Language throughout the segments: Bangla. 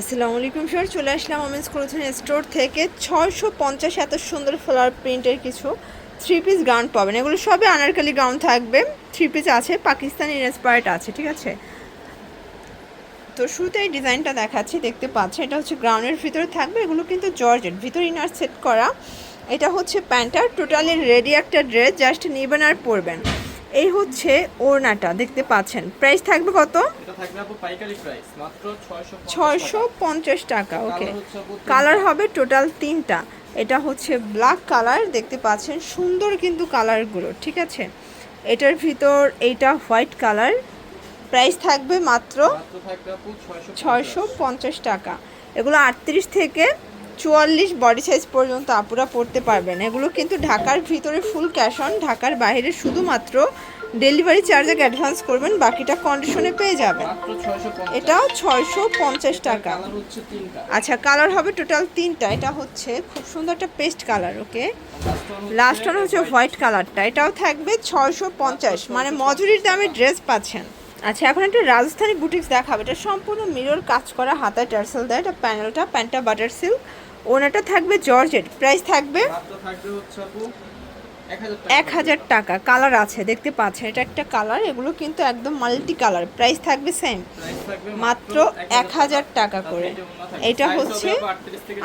আসসালামু আলাইকুম স্যার চলে আসলাম ওমেন্স ক্লোথিং স্টোর থেকে। ছয়শো পঞ্চাশ এত সুন্দর ফ্লাওয়ার প্রিন্টের কিছু থ্রি পিস গাউন পাবেন। এগুলো সবই আনারকালি গাউন থাকবে। থ্রি পিস আছে, পাকিস্তানি ইন্সপায়ার্ড আছে, ঠিক আছে? তো শুরুতে এই ডিজাইনটা দেখাচ্ছি, দেখতে পাচ্ছেন। এটা হচ্ছে গ্রাউন্ডের ভিতরে থাকবে, এগুলো কিন্তু জর্জেট, ভিতরে ইনার সেট করা। এটা হচ্ছে প্যান্টার টোটালি রেডি একটা ড্রেস জাস্ট নেবেন আর পরবেন। এই হচ্ছে ওড়নাটা, দেখতে পাচ্ছেন। প্রাইস থাকবে কত? থাকবে আপু পাইকারি প্রাইস মাত্র 650 পঞ্চাশ টাকা। ওকে কালার হবে টোটাল তিনটা। এটা হচ্ছে ব্ল্যাক কালার দেখতে পাচ্ছেন সুন্দর কিন্তু কালারগুলো ঠিক আছে? এটার ভিতর এইটা হোয়াইট কালার প্রাইস থাকবে মাত্র মাত্র থাকবে আপু 650 ছয়শো পঞ্চাশ টাকা। এগুলো আটত্রিশ থেকে চুয়াল্লিশ বডি সাইজ পর্যন্ত আপুরা পড়তে পারবেন। এগুলো কিন্তু ঢাকার ভিতরে ফুল ক্যাশ অন ঢাকার বাইরে শুধুমাত্র ডেলিভারি চার্জে অ্যাডভান্স করবেন বাকিটা কন্ডিশনে পেয়ে যাবেন। মাত্র 650 এটাও ছয়শো পঞ্চাশ টাকা। আচ্ছা কালার হবে টোটাল তিনটা। এটা হচ্ছে খুব সুন্দর একটা paste colour okay last one হচ্ছে হোয়াইট কালারটা এটাও থাকবে ছয়শো পঞ্চাশ। মানে মজুরির দামে ড্রেস পাচ্ছেন। আচ্ছা এখন একটা রাজস্থানি বুটিক্স দেখাবে। এটা সম্পূর্ণ মিরর কাজ করা হাতায় টার্সেল দেয়। এটা প্যানেলটা প্যান্টটা বাটার সিল্ক ওনাটা থাকবে জর্জেট প্রাইস থাকবে? এক হাজার টাকা। কালার আছে দেখতে পাচ্ছেন এটা একটা কালার এগুলো কিন্তু একদম মাল্টি কালার প্রাইস থাকবে সেম মাত্র এক হাজার টাকা করে। এটা হচ্ছে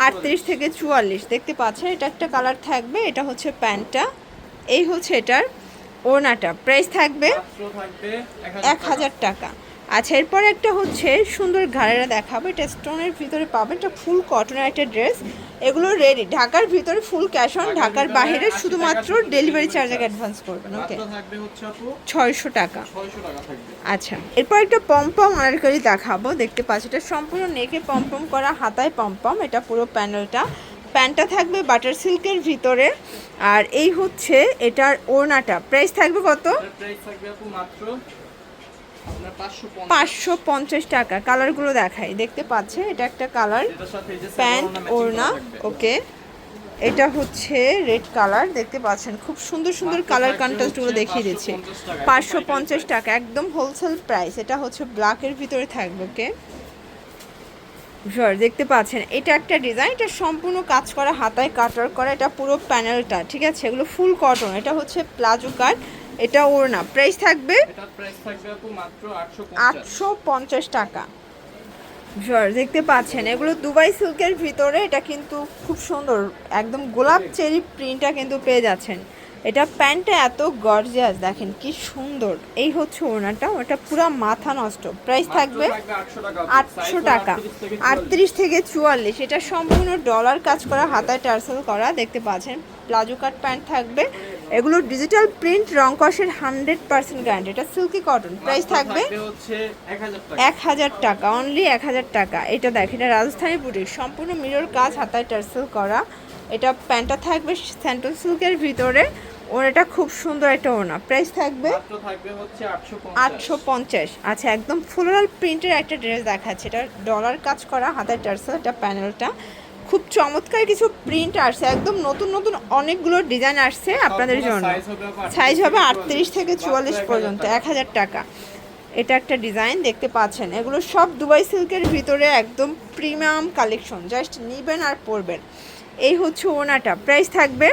আটত্রিশ থেকে চুয়াল্লিশ। দেখতে পাচ্ছেন এটা একটা কালার থাকবে এটা হচ্ছে প্যান্টটা এই হচ্ছে এটার ওড়নাটা প্রাইস থাকবে এক হাজার টাকা। আচ্ছা এরপর একটা হচ্ছে সুন্দর ঘাড়েরা দেখাবো। এটা স্টোনের ভিতরে পাবেন এটা ফুল কটনের একটা ড্রেস। এগুলো রেডি ঢাকার ভিতরে ফুল ক্যাশ অন ঢাকার বাইরে শুধুমাত্র ডেলিভারি চার্জ আগে অ্যাডভান্স করবেন ওকে ছয়শো টাকা। 600 টাকা থাকবে। আচ্ছা এরপর একটা পম্পম আনারকলি দেখাবো। দেখতে পাচ্ছি এটা সম্পূর্ণ নেকে পম্পম করা হাতায় পম্পম এটা পুরো প্যানেলটা প্যান্টটা থাকবে বাটার সিল্কের ভিতরে। আর এই হচ্ছে এটার ওড়নাটা। প্রাইস থাকবে কত? প্রাইস থাকবে আপু মাত্র আপনার 550 পাঁচশো পঞ্চাশ। টাকা। কালারগুলো দেখাই। দেখতে পাচ্ছে এটা একটা কালার প্যান্ট ওড়না ওকে। এটা হচ্ছে রেড কালার দেখতে পাচ্ছেন। খুব সুন্দর সুন্দর কালার কন্ট্রাস্টগুলো দেখিয়ে দিচ্ছে। পাঁচশো পঞ্চাশ টাকা। একদম হোলসেল প্রাইস এটা হচ্ছে ব্ল্যাকের ভিতরে থাকবে ওকে। ভিউয়ার দেখতে পাচ্ছেন। এটা একটা ডিজাইন এটা সম্পূর্ণ কাজ করা হাতায় কাটার করা এটা পুরো প্যানেলটা ঠিক আছে? এগুলো ফুল কটন এটা হচ্ছে প্লাজো কাট। এটা ওড়না। প্রাইস থাকবে প্রাইস থাকবে আপু মাত্র 850 আটশো পঞ্চাশ টাকা। দেখতে পাচ্ছেন এগুলো দুবাই সিল্কের ভিতরে এটা কিন্তু খুব সুন্দর একদম গোলাপ চেরি প্রিন্টটা কিন্তু পেয়ে যাচ্ছেন। এটা প্যান্টটা এত গর্জিয়াস দেখেন কি সুন্দর। এই হচ্ছে ওড়নাটা ওটা পুরো মাথা নষ্ট। প্রাইস থাকবে আটশো টাকা আটত্রিশ থেকে চুয়াল্লিশ। এটা সম্পূর্ণ ডলার কাজ করা হাতায় টার্সেল করা দেখতে পাচ্ছেন। প্লাজো কাট প্যান্ট থাকবে। এগুলো ডিজিটাল প্রিন্ট রং কষের হান্ড্রেড পার্সেন্ট গ্যারান্টি এটা সিল্কি কটন প্রাইস থাকবে এক হাজার টাকা। অনলি এক হাজার টাকা। এটা দেখ এটা রাজস্থানী বুটিক সম্পূর্ণ মিরর কাজ হাতায় টার্সেল করা। এটা প্যান্টটা থাকবে স্যান্টল সিল্কের ভিতরে। ওর এটা খুব সুন্দর একটা ওনা প্রাইস থাকবে আটশো পঞ্চাশ। আচ্ছা একদম ফ্লোরাল প্রিন্টের একটা ড্রেস দেখাচ্ছে। এটা ডলার কাজ করা হাতের টার্সেল এটা প্যানেলটা খুব চমৎকার কিছু প্রিন্ট আসছে। একদম নতুন নতুন অনেকগুলো ডিজাইন আসছে আপনাদের জন্য। সাইজ হবে আটত্রিশ থেকে চুয়াল্লিশ পর্যন্ত এক হাজার টাকা। এটা একটা ডিজাইন দেখতে পাচ্ছেন। এগুলো সব দুবাই সিল্কের ভিতরে একদম প্রিমিয়াম কালেকশন জাস্ট নিবেন আর পরবেন। এই হচ্ছে ওনাটা। প্রাইস থাকবে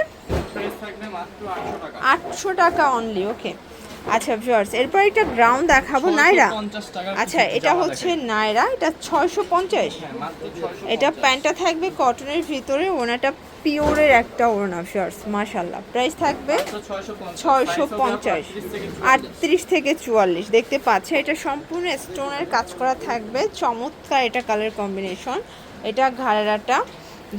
আটশো টাকা। অনলি ওকে আচ্ছা ভিউয়ার্স এরপর একটা গ্রাউন্ড দেখাবো নাইরা। আচ্ছা এটা হচ্ছে। নাইরা এটা ছয়শো পঞ্চাশ। হ্যাঁ, মাত্র 650 এটা প্যান্টটা থাকবে কটনের ভিতরে ওনাটা পিওরের একটা ওড়না ভিউয়ার্স মাশাল্লাহ প্রাইস থাকবে ছয়শো পঞ্চাশ। 38 থেকে 44 আটত্রিশ থেকে চুয়াল্লিশ দেখতে পাচ্ছে এটা সম্পূর্ণ স্টোনের কাজ করা থাকবে। চমৎকার এটা কালার কম্বিনেশন এটা ঘাড়াটা।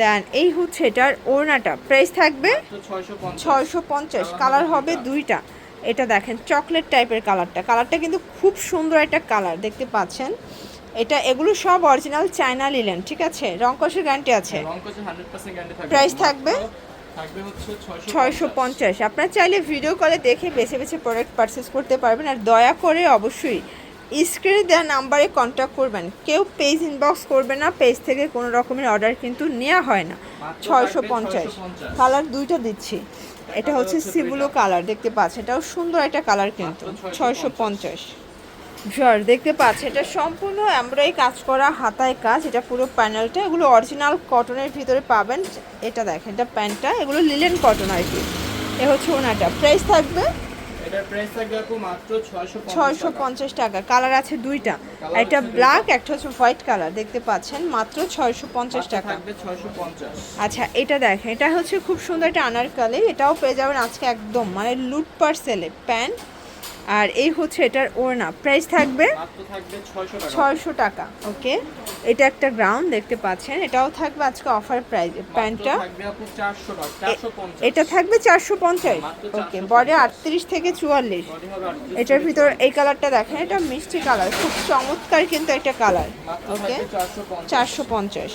দেন এই হচ্ছে এটার ওড়নাটা। প্রাইস থাকবে মাত্র 650 ছয়শো পঞ্চাশ কালার হবে দুইটা। এটা দেখেন চকলেট টাইপের কালারটা কালারটা কিন্তু খুব সুন্দর একটা কালার দেখতে পাচ্ছেন? এটা এগুলো সব অরিজিনাল চায়না লিলেন ঠিক আছে? রংকসের গ্যারান্টি আছে। 100% গ্যারান্টি থাকবে। Price থাকবে? থাকবে হচ্ছে 650 ছয়শো পঞ্চাশ। আপনারা চাইলে ভিডিও কলে দেখে বেছে বেছে প্রোডাক্ট পারচেস করতে পারবেন। আর দয়া করে অবশ্যই স্ক্রিনে দেওয়া নাম্বারে কন্ট্যাক্ট করবেন। কেউ পেজ ইনবক্স করবে না পেজ থেকে কোনো রকমের অর্ডার কিন্তু নেওয়া হয় না। ছয়শো পঞ্চাশ। কালার দুইটা দিচ্ছি। এটা হচ্ছে সিবুলো কালার দেখতে পাচ্ছ এটাও সুন্দর একটা কালার কিন্তু ছয়শো পঞ্চাশ। জর দেখতে পাচ্ছ এটা সম্পূর্ণ এমব্রয়ডারি কাজ করা হাতায় কাজ এটা পুরো প্যানেলটা এগুলো অরিজিনাল কটনের ভিতরে পাবেন এটা দেখেন এটা প্যান্টটা এগুলো লিলেন কটন আর কি। এ হচ্ছে ওনাটা। প্রাইস থাকবে এটার প্রাইস থাকবে আপু মাত্র 650 টাকা। কালার আছে দুইটা। একটা ব্ল্যাক একটা হচ্ছে হোয়াইট কালার দেখতে পাচ্ছেন মাত্র ছয়শো পঞ্চাশ মাত্র টাকা। থাকবে 650 আচ্ছা এটা দেখেন এটা হচ্ছে খুব সুন্দর একটা আনারকালি। এটাও পেয়ে যাবেন আজকে একদম মানে লুট পার্সেলে প্যান্ট। আর এই হচ্ছে এটার ওড়না। প্রাইস থাকবে মাত্র থাকবে 600 টাকা। ছয়শো টাকা ওকে এটা একটা গ্রাউন্ড দেখতে পাচ্ছেন। এটাও থাকবে আজকে অফার প্রাইস প্যান্টটা। থাকবে আপু 400 450 এটা থাকবে চারশো পঞ্চাশ। ওকে 450 বডি আটত্রিশ থেকে চুয়াল্লিশ। বডি হবে 38 এটার ভিতর এই কালারটা দেখেন এটা মিষ্টি কালার। খুব চমৎকার কিন্তু একটা কালার। ওকে? থাকবে 450 চারশো পঞ্চাশ।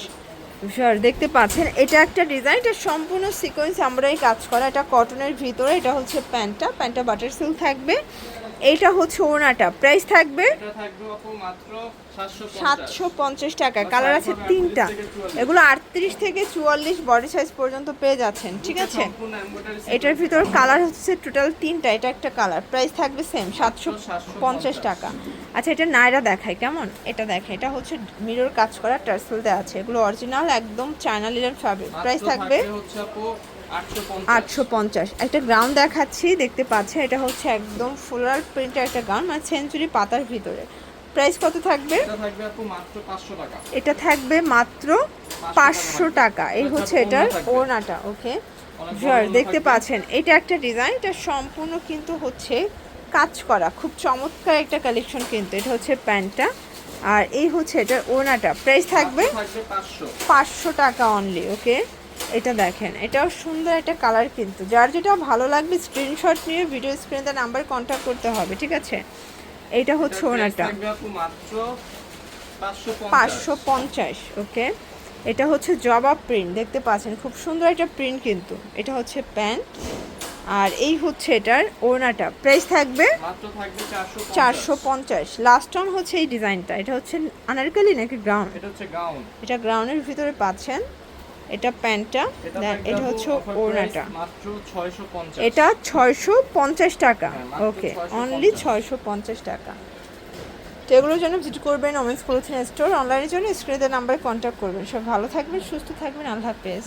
স্যার দেখতে পাচ্ছেন এটা একটা ডিজাইন এটা সম্পূর্ণ সিকোয়েন্স আমরাই কাজ করা। এটা কটনের ভিতরে এটা হচ্ছে প্যান্টটা প্যান্টটা বাটার সিল্ক থাকবে। এটা হচ্ছে ওনাটা প্রাইস থাকবে এটা থাকবে মাত্র 750 সাতশো পঞ্চাশ টাকা। কালার আছে তিনটা। এগুলো আটত্রিশ থেকে চুয়াল্লিশ বডি সাইজ পর্যন্ত পেয়ে যাচ্ছেন, ঠিক আছে? এটার ভিতর কালার হচ্ছে টোটাল তিনটা, এটা একটা কালার প্রাইস থাকবে সেম সাতশো পঞ্চাশ টাকা। আচ্ছা এটা নায়রা দেখায়, কেমন? এটা দেখে এটা হচ্ছে মিরর কাজ করা টার্সেল দেওয়া আছে। এগুলো অরিজিনাল একদম চায়না লিলেন ফ্যাব্রিক প্রাইস থাকবে হচ্ছে আপু 850 আটশো পঞ্চাশ। একটা গ্রাউন্ড দেখাচ্ছি, দেখতে পাচ্ছেন, এটা হচ্ছে একদম ফুলার প্রিন্টের একটা গাউন মানে সেঞ্চুরি পাতার ভিতরে। প্রাইস কত থাকবে? এটা থাকবে মাত্র 500 টাকা। এটা থাকবে মাত্র পাঁচশো টাকা এই হচ্ছে এটার ওড়নাটা ওকে? দেখতে পাচ্ছেন এটা একটা ডিজাইন এটা সম্পূর্ণ কিন্তু হচ্ছে কাজ করা খুব চমৎকার একটা কালেকশন কিন্তু। এটা হচ্ছে প্যান্টটা আর এই হচ্ছে এটার ওনাটা প্রাইস থাকবে? মাত্র থাকবে 500 পাঁচশো টাকা অনলি ওকে? এটা দেখেন এটাও সুন্দর একটা কালার কিন্তু। যার যেটা ভালো লাগবে স্ক্রিনশট নিয়ে ভিডিও স্ক্রিনে নাম্বার কন্ট্যাক্ট করতে হবে ঠিক আছে? এইটা হচ্ছে ওনাটা। থাকবে আপু মাত্র 550 পাঁচশো পঞ্চাশ ওকে? এটা হচ্ছে জবা প্রিন্ট দেখতে পাচ্ছেন? খুব সুন্দর একটা প্রিন্ট কিন্তু। এটা হচ্ছে প্যান্ট আর এই হচ্ছে এটার ওড়নাটা। প্রাইস থাকবে মাত্র থাকবে 450 চারশো পঞ্চাশ। লাস্ট অন হচ্ছে এই ডিজাইনটা এটা হচ্ছে আনারকালি নাকি গ্রাউন্ড এটা এটা গ্রাউন্ডের ভিতরে পাচ্ছেন। এটা প্যান্টটা এটা দেন এটা হচ্ছে ওড়নাটা। মাত্র 650 এটা ছয়শো পঞ্চাশ টাকা। হ্যাঁ, ওকে অনলি ছয়শো পঞ্চাশ। টাকা। তো এগুলোর জন্য ভিজিট করবেন ওমেন্স ক্লোথিং স্টোর অনলাইনের জন্য স্ক্রিনের নাম্বারে কন্ট্যাক্ট করবেন। সব ভালো থাকবেন সুস্থ থাকবেন আল্লাহ হাফেজ।